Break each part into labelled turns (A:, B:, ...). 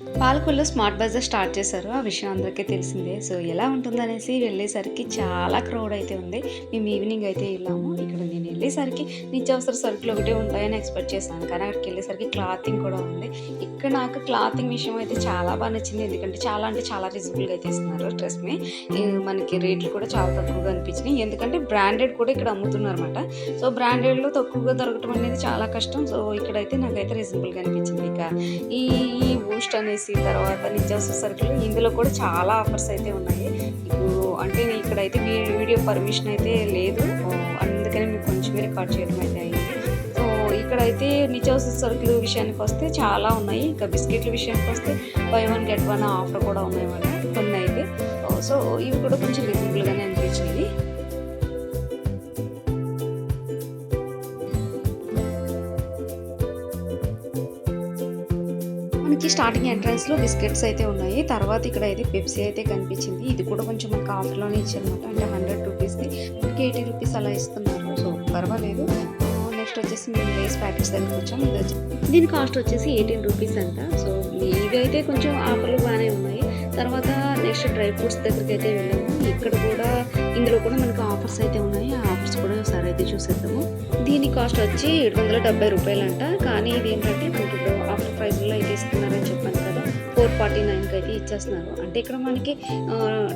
A: పాలకొల్లో smart Bazar start చేశారు. ఆ విషయం అందరికీ తెలిసిందే. సో ఎలా ఉంటుందనేసి వెళ్ళేసరికి చాలా క్రౌడ్ అయితే ఉంది. మేము ఈవినింగ్ అయితే వెళ్ళాము. ఇక్కడ నేను వెళ్ళేసరికి నిత్యావసర సరుకులు ఒకటే ఉంటాయని ఎక్స్పెక్ట్ చేశాను. కానీ అక్కడికి వెళ్ళేసరికి క్లాతింగ్ కూడా ఉంది. ఇక్కడ నాకు క్లాతింగ్ విషయం అయితే చాలా బాగా నచ్చింది. ఎందుకంటే చాలా అంటే చాలా రీజనబుల్గా అయితే ఇస్తున్నారు. డ్రెస్ మీ మనకి రేట్లు కూడా చాలా తక్కువగా అనిపించినాయి. ఎందుకంటే బ్రాండెడ్ కూడా ఇక్కడ అమ్ముతున్నారు అనమాట సో బ్రాండెడ్లో తక్కువగా దొరకటం అనేది చాలా కష్టం. సో ఇక్కడైతే నాకైతే రీజనబుల్గా అనిపించింది. ఇక ఈ ఈ బూస్ట్ అనేసి తర్వాత నిత్యావసర సరుకులు ఇందులో కూడా చాలా ఆఫర్స్ అయితే ఉన్నాయి. ఇప్పుడు అంటే ఇక్కడైతే వీ- వీడియో పర్మిషన్ అయితే లేదు. అందుకని మీకు కొంచెం రికార్డ్ చేయడం అయితే అయింది. సో ఇక్కడైతే నిత్యావసర సరుకులు విషయానికి వస్తే చాలా ఉన్నాయి. ఇంకా బిస్కెట్ల విషయానికి వస్తే buy one get one offer కూడా ఉన్నాయి అన్నమాట కొన్ని అయితే సో ఇవి కూడా కొంచెం రీజనబుల్గానే అనిపించింది మనకి స్టార్టింగ్ ఎంట్రన్స్లో బిస్కెట్స్ అయితే ఉన్నాయి. తర్వాత ఇక్కడ అయితే పెప్సీ అయితే కనిపించింది. ఇది కూడా కొంచెం మనకి ఆఫర్లోనే ఇచ్చారనమాట అంటే హండ్రెడ్ రూపీస్ది మనకి ఎయిటీ రూపీస్ అలా ఇస్తున్నారు. సో పర్వాలేదు. నెక్స్ట్ వచ్చేసి మేము లేస్ ప్యాకెట్స్ దగ్గరికి వచ్చాం. ఇది దీని కాస్ట్ వచ్చేసి ఎయిటీన్ రూపీస్ అంట. సో ఇవి అయితే కొంచెం ఆఫర్లు బాగానే ఉన్నాయి. తర్వాత నెక్స్ట్ డ్రై ఫ్రూట్స్ దగ్గరికి అయితే వెళ్ళాము. ఇక్కడ కూడా ఇందులో కూడా మనకు ఆఫర్స్ అయితే ఉన్నాయి. ఆ ఆఫర్స్ కూడా ఒకసారి అయితే చూసేద్దాము. దీని కాస్ట్ వచ్చి ఏడు వందల డెబ్బై రూపాయలంట. కానీ ఇది ఏంటంటే మనకి ఇప్పుడు ఆఫర్ ప్రైస్లో అయితే ఇస్తున్నారని చెప్పాను కదా. ఫోర్ ఫార్టీ నైన్కి అయితే ఇచ్చేస్తున్నారు. అంటే ఇక్కడ మనకి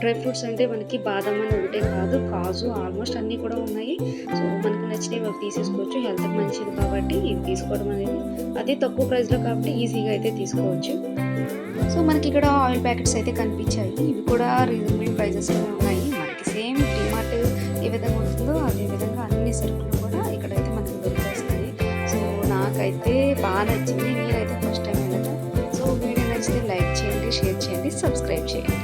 A: డ్రై ఫ్రూట్స్ అంటే మనకి బాదం అని ఒకటే కాదు కాజు ఆల్మోస్ట్ అన్నీ కూడా ఉన్నాయి. సో మనకు నచ్చినవి అవి తీసేసుకోవచ్చు. హెల్త్కి మంచిది కాబట్టి ఇవి తీసుకోవడం అనేది అదే తక్కువ ప్రైస్లో కాబట్టి ఈజీగా అయితే తీసుకోవచ్చు. సో మనకి ఇక్కడ ఆయిల్ ప్యాకెట్స్ అయితే కనిపించాయి. ఇవి కూడా రీజనబుల్ ప్రైజెస్లో ఉన్నాయి. మనకి సేమ్ డిమార్ట్ ఏ విధంగా ఉంటుందో అదే విధంగా అన్ని సరుకులు కూడా ఇక్కడైతే మనకి దొరికేస్తాయి సో నాకైతే బాగా నచ్చింది. మీరైతే ఫస్ట్ టైం వెళ్ళడం సో వీడియో నచ్చితే లైక్ చేయండి షేర్ చేయండి సబ్స్క్రైబ్ చేయండి.